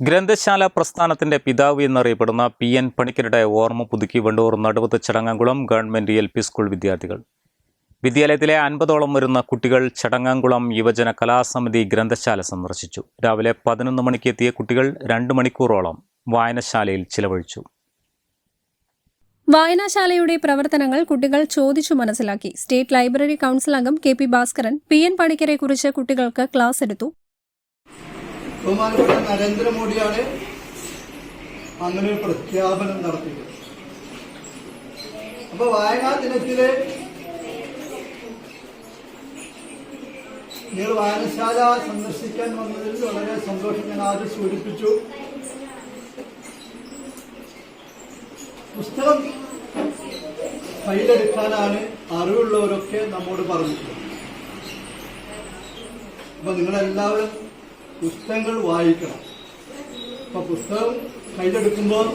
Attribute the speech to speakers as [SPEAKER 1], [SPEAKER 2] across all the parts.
[SPEAKER 1] ഗ്രന്ഥശാല പ്രസ്ഥാനത്തിന്റെ പിതാവ് എന്നറിയപ്പെടുന്ന പി എൻ പണിക്കരുടെ ഓർമ്മ പുതുക്കി Wandoor Naduvath Chadangamkulam government L P school വിദ്യാർത്ഥികൾ. വിദ്യാലയത്തിലെ അൻപതോളം വരുന്ന കുട്ടികൾ ചടങ്ങാംകുളം യുവജന കലാസമിതി ഗ്രന്ഥശാല സന്ദർശിച്ചു. രാവിലെ പതിനൊന്ന് മണിക്ക് എത്തിയ കുട്ടികൾ രണ്ട് മണിക്കൂറോളം വായനശാലയിൽ ചിലവഴിച്ചു.
[SPEAKER 2] വായനാശാലയുടെ പ്രവർത്തനങ്ങൾ കുട്ടികൾ ചോദിച്ചു മനസ്സിലാക്കി. സ്റ്റേറ്റ് ലൈബ്രറി കൌൺസിൽ അംഗം K P Bhaskaran P N പണിക്കരെ കുറിച്ച് കുട്ടികൾക്ക് ക്ലാസ് എടുത്തു.
[SPEAKER 3] ബഹുമാനപ്പെട്ട നരേന്ദ്രമോദിയാണ് അങ്ങനെ ഒരു പ്രഖ്യാപനം നടത്തിയത്. അപ്പൊ വായനാ ദിനത്തിൽ നിങ്ങൾ വായനശാല സന്ദർശിക്കാൻ വന്നതിൽ വളരെ സന്തോഷം ഞാൻ ആദ്യം സൂചിപ്പിച്ചു. പുസ്തകം കയ്യിലെടുക്കാനാണ് അറിവുള്ളവരൊക്കെ നമ്മോട് പറഞ്ഞിട്ടുള്ളത്. അപ്പൊ നിങ്ങളെല്ലാവരും പുസ്തകങ്ങൾ വായിക്കണം. അപ്പൊ പുസ്തകം കയ്യിലെടുക്കുമ്പോൾ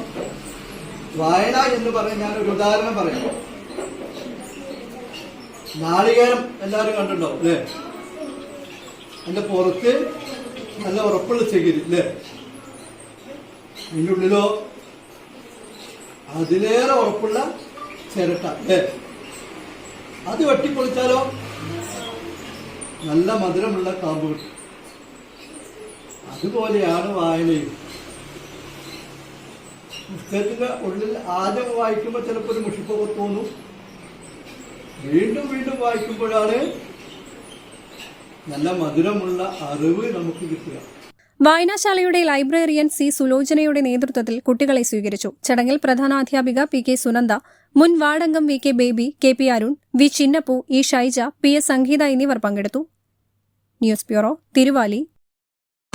[SPEAKER 3] വായന എന്ന് പറഞ്ഞ ഞാൻ ഒരു ഉദാഹരണം പറയാം. നാളികേരം എല്ലാവരും കണ്ടിട്ടുണ്ടാവും അല്ലേ? അതിന്റെ പുറത്ത് നല്ല ഉറപ്പുള്ള ചകിരി അല്ലേ? അതിന്റെ ഉള്ളിലോ അതിലേറെ ഉറപ്പുള്ള ചിരട്ട അല്ലേ? അത് വെട്ടിപ്പൊളിച്ചാലോ? നല്ല മധുരമുള്ള കാമ്പ് കിട്ടും അതുപോലെയാണ് വായനയും. പുസ്തകത്തിന്റെ ഉള്ളിൽ ആദ്യം വായിക്കുമ്പോൾ ചിലപ്പോൾ ഒരു മുഷിപ്പൊക്കെ തോന്നും. വീണ്ടും വീണ്ടും വായിക്കുമ്പോഴാണ് നല്ല മധുരമുള്ള അറിവ് നമുക്ക് കിട്ടുക.
[SPEAKER 2] വായനാശാലയുടെ ലൈബ്രറിയൻ സി സുലോചനയുടെ നേതൃത്വത്തിൽ കുട്ടികളെ സ്വീകരിച്ചു. ചടങ്ങിൽ പ്രധാനാധ്യാപിക പി കെ സുനന്ദ മുൻ വാർഡംഗം V K Baby K P Arun V Chinnappu E Shyja P S Sangeetha എന്നിവർ പങ്കെടുത്തു. News bureau Thiruvali.